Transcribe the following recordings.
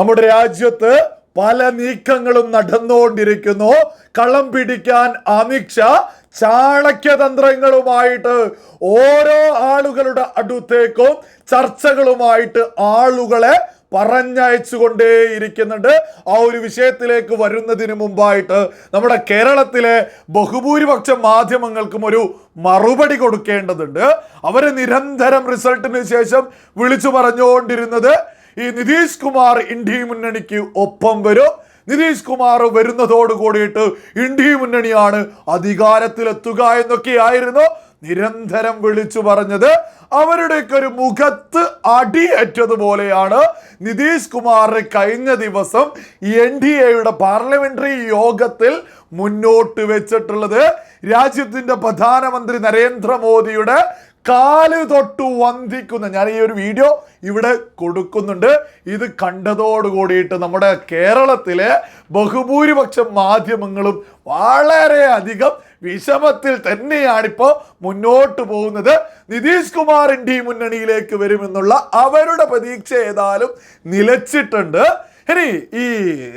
നമ്മുടെ രാജ്യത്ത് പല നീക്കങ്ങളും നടന്നുകൊണ്ടിരിക്കുന്നു. കളം പിടിക്കാൻ അമിക്ഷ ചാണക്യ തന്ത്രങ്ങളുമായിട്ട് ഓരോ ആളുകളുടെ അടുത്തേക്കും ചർച്ചകളുമായിട്ട് ആളുകളെ പറഞ്ഞയച്ചുകൊണ്ടേയിരിക്കുന്നുണ്ട്. ആ ഒരു വിഷയത്തിലേക്ക് വരുന്നതിന് മുമ്പായിട്ട് നമ്മുടെ കേരളത്തിലെ ബഹുഭൂരിപക്ഷം മാധ്യമങ്ങൾക്കും ഒരു മറുപടി കൊടുക്കേണ്ടതുണ്ട്. അവർ നിരന്തരം റിസൾട്ടിന് ശേഷം വിളിച്ചു പറഞ്ഞുകൊണ്ടിരുന്നത് ഈ നിതീഷ് കുമാർ ഇന്ത്യ മുന്നണിക്ക് ഒപ്പം വരും. നിതീഷ് കുമാർ വരുന്നതോട് കൂടിയിട്ട് ഇന്ത്യ മുന്നണിയാണ് അധികാരത്തിലെത്തുക എന്നൊക്കെയായിരുന്നു നിരന്തരം വിളിച്ചു പറഞ്ഞത്. അവരുടെയൊക്കെ ഒരു മുഖത്ത് അടിയേറ്റതുപോലെയാണ് നിതീഷ് കുമാർ കഴിഞ്ഞ ദിവസം എൻ ഡി എയുടെ പാർലമെന്ററി യോഗത്തിൽ മുന്നോട്ട് വെച്ചിട്ടുള്ളത്. രാജ്യത്തിന്റെ പ്രധാനമന്ത്രി നരേന്ദ്രമോദിയുടെ കാൽ തൊട്ട് വന്ദിക്കുന്ന ഞാൻ ഈ ഒരു വീഡിയോ ഇവിടെ കൊടുക്കുന്നുണ്ട്. ഇത് കണ്ടതോട് കൂടിയിട്ട് നമ്മുടെ കേരളത്തിലെ ബഹുഭൂരിപക്ഷം മാധ്യമങ്ങളും വളരെ വളരെയധികം വിഷമത്തിൽ തന്നെയാണിപ്പോൾ മുന്നോട്ട് പോകുന്നത്. നിതീഷ് കുമാറിന്റെ ഈ മുന്നണിയിലേക്ക് വരുമെന്നുള്ള അവരുടെ പ്രതീക്ഷ ഏതായാലും നിലച്ചിട്ടുണ്ട്. ഇനി ഈ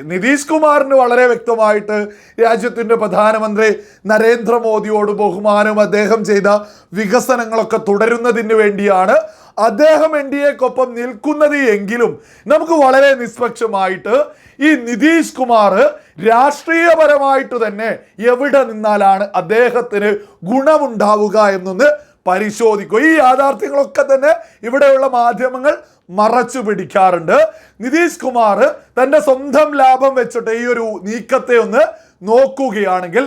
നിതീഷ് കുമാറിന് വളരെ വ്യക്തമായിട്ട് രാജ്യത്തിന്റെ പ്രധാനമന്ത്രി നരേന്ദ്രമോദിയോട് ബഹുമാനവും അദ്ദേഹം ചെയ്ത വികസനങ്ങളൊക്കെ തുടരുന്നതിന് വേണ്ടിയാണ് അദ്ദേഹം എൻ ഡി എക്കൊപ്പം നിൽക്കുന്നത് എങ്കിലും നമുക്ക് വളരെ നിഷ്പക്ഷമായിട്ട് ഈ നിതീഷ് കുമാർ രാഷ്ട്രീയപരമായിട്ട് തന്നെ എവിടെ നിന്നാലാണ് അദ്ദേഹത്തിന് ഗുണമുണ്ടാവുക എന്നൊന്ന് പരിശോധിക്കും. ഈ യാഥാർത്ഥ്യങ്ങളൊക്കെ തന്നെ ഇവിടെയുള്ള മാധ്യമങ്ങൾ മറച്ചു പിടിക്കാറുണ്ട്. നിതീഷ് കുമാർ തന്റെ സ്വന്തം ലാഭം വെച്ചിട്ട് ഈ ഒരു നീക്കത്തെ ഒന്ന് നോക്കുകയാണെങ്കിൽ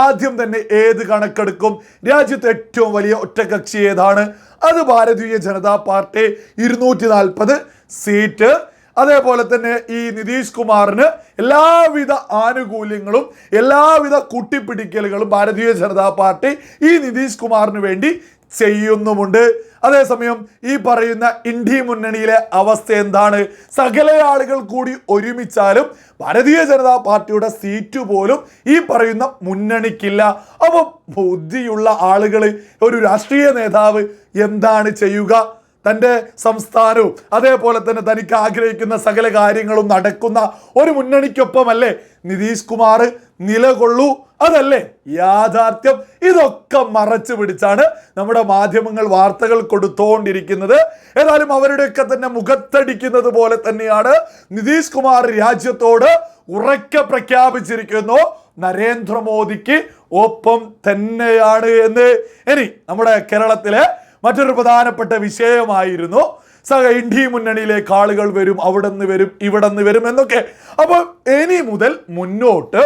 ആദ്യം തന്നെ ഏത് കണക്കെടുക്കും? രാജ്യത്തെ ഏറ്റവും വലിയ ഒറ്റകക്ഷി ഏതാണ്? അത് ഭാരതീയ ജനതാ പാർട്ടി ഇരുന്നൂറ്റി നാൽപ്പത് സീറ്റ്. അതേപോലെ തന്നെ ഈ നിതീഷ് കുമാറിന് എല്ലാവിധ ആനുകൂല്യങ്ങളും എല്ലാവിധ കൂട്ടിപ്പിടിക്കലുകളും ഭാരതീയ ജനതാ പാർട്ടി ഈ നിതീഷ് കുമാറിന് വേണ്ടി ചെയ്യുന്നുമുണ്ട്. അതേസമയം ഈ പറയുന്ന ഇന്ത്യ മുന്നണിയിലെ അവസ്ഥ എന്താണ്? സകല ആളുകൾ കൂടി ഒരുമിച്ചാലും ഭാരതീയ ജനതാ പാർട്ടിയുടെ സീറ്റ് പോലും ഈ പറയുന്ന മുന്നണിക്കില്ല. അപ്പോൾ ബുദ്ധിയുള്ള ആളുകൾ ഒരു രാഷ്ട്രീയ നേതാവ് എന്താണ് ചെയ്യുക? തന്റെ സംസ്ഥാനവും അതേപോലെ തന്നെ തനിക്ക് ആഗ്രഹിക്കുന്ന സകല കാര്യങ്ങളും നടക്കുന്ന ഒരു മുന്നണിക്കൊപ്പമല്ലേ? നിതീഷ് കുമാർ നിലകൊള്ളൂ. അതല്ലേ? യാഥാർത്ഥ്യം. ഇതൊക്കെ മറച്ചു പിടിച്ചാണ് നമ്മുടെ മാധ്യമങ്ങൾ വാർത്തകൾ കൊടുത്തുകൊണ്ടിരിക്കുന്നത് ഏതായാലും അവരുടെയൊക്കെ തന്നെ മുഖത്തടിക്കുന്നത് പോലെ തന്നെയാണ്. നിതീഷ് കുമാർ രാജ്യത്തോട് ഉറക്കെ പ്രഖ്യാപിച്ചിരിക്കുന്നു. നരേന്ദ്രമോദിക്ക് ഒപ്പം തന്നെയാണ് എന്ന്. ഇനി നമ്മുടെ കേരളത്തിലെ മറ്റൊരു പ്രധാനപ്പെട്ട വിഷയമായിരുന്നു. സഹ ഇന്ത്യ മുന്നണിയിലേക്ക് ആളുകൾ വരും അവിടെ നിന്ന് വരും ഇവിടെ നിന്ന് വരും എന്നൊക്കെ. അപ്പോൾ ഇനി മുതൽ മുന്നോട്ട്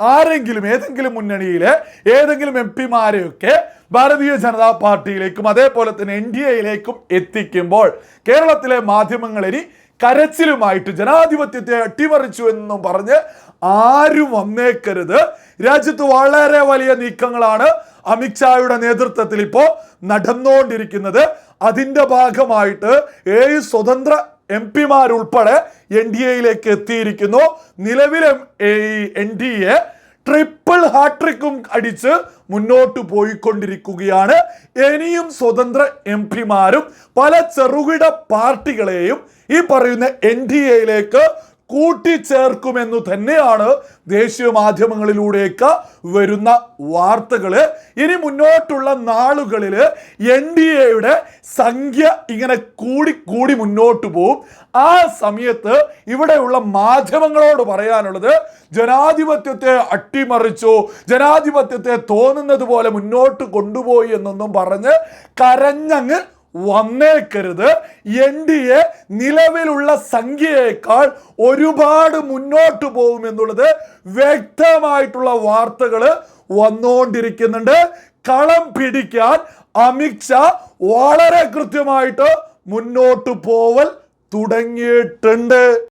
ആരെങ്കിലും ഏതെങ്കിലും മുന്നണിയിലെ ഏതെങ്കിലും എം പിമാരെയൊക്കെ ഭാരതീയ ജനതാ പാർട്ടിയിലേക്കും അതേപോലെ തന്നെ എൻ ഡി എയിലേക്കും എത്തിക്കുമ്പോൾ കേരളത്തിലെ മാധ്യമങ്ങൾ ഇനി കരച്ചിലുമായിട്ട് ജനാധിപത്യത്തെ അട്ടിമറിച്ചു എന്നും പറഞ്ഞ് ആരും വന്നേക്കരുത്. രാജ്യത്ത് വളരെ വലിയ നീക്കങ്ങളാണ് അമിത്ഷായുടെ നേതൃത്വത്തിൽ ഇപ്പോൾ നടന്നുകൊണ്ടിരിക്കുന്നത്. അതിന്റെ ഭാഗമായിട്ട് ഏഴ് സ്വതന്ത്ര എം പിമാരുൾപ്പെടെ എൻ ഡി എയിലേക്ക് എത്തിയിരിക്കുന്നു. നിലവിലെ എൻ ഡി എ ട്രിപ്പിൾ ഹാട്രിക്കും അടിച്ച് മുന്നോട്ട് പോയിക്കൊണ്ടിരിക്കുകയാണ്. ഇനിയും സ്വതന്ത്ര എം പിമാരും പല ചെറുകിട പാർട്ടികളെയും ഈ പറയുന്ന എൻ ഡി എയിലേക്ക് കൂട്ടിച്ചേർക്കുമെന്ന് തന്നെയാണ് ദേശീയ മാധ്യമങ്ങളിലൂടെയൊക്കെ വരുന്ന വാർത്തകൾ ഇനി മുന്നോട്ടുള്ള നാളുകളിൽ എൻ ഡി എയുടെ സംഖ്യ ഇങ്ങനെ കൂടി കൂടി മുന്നോട്ട് പോകും ആ സമയത്ത് ഇവിടെയുള്ള മാധ്യമങ്ങളോട് പറയാനുള്ളത് ജനാധിപത്യത്തെ അട്ടിമറിച്ചു ജനാധിപത്യത്തെ തോന്നുന്നത് പോലെ മുന്നോട്ട് കൊണ്ടുപോയി എന്നൊന്നും പറഞ്ഞ് കരഞ്ഞങ്ങ് വന്നേക്കരുത് എൻ ഡി എ നിലവിലുള്ള സംഖ്യയേക്കാൾ ഒരുപാട് മുന്നോട്ട് പോകും എന്നുള്ളത് വ്യക്തമായിട്ടുള്ള വാർത്തകൾ വന്നുകൊണ്ടിരിക്കുന്നുണ്ട് കളം പിടിക്കാൻ അമിത്ഷാ വളരെ കൃത്യമായിട്ട് മുന്നോട്ട് പോവൽ തുടങ്ങിയിട്ടുണ്ട്.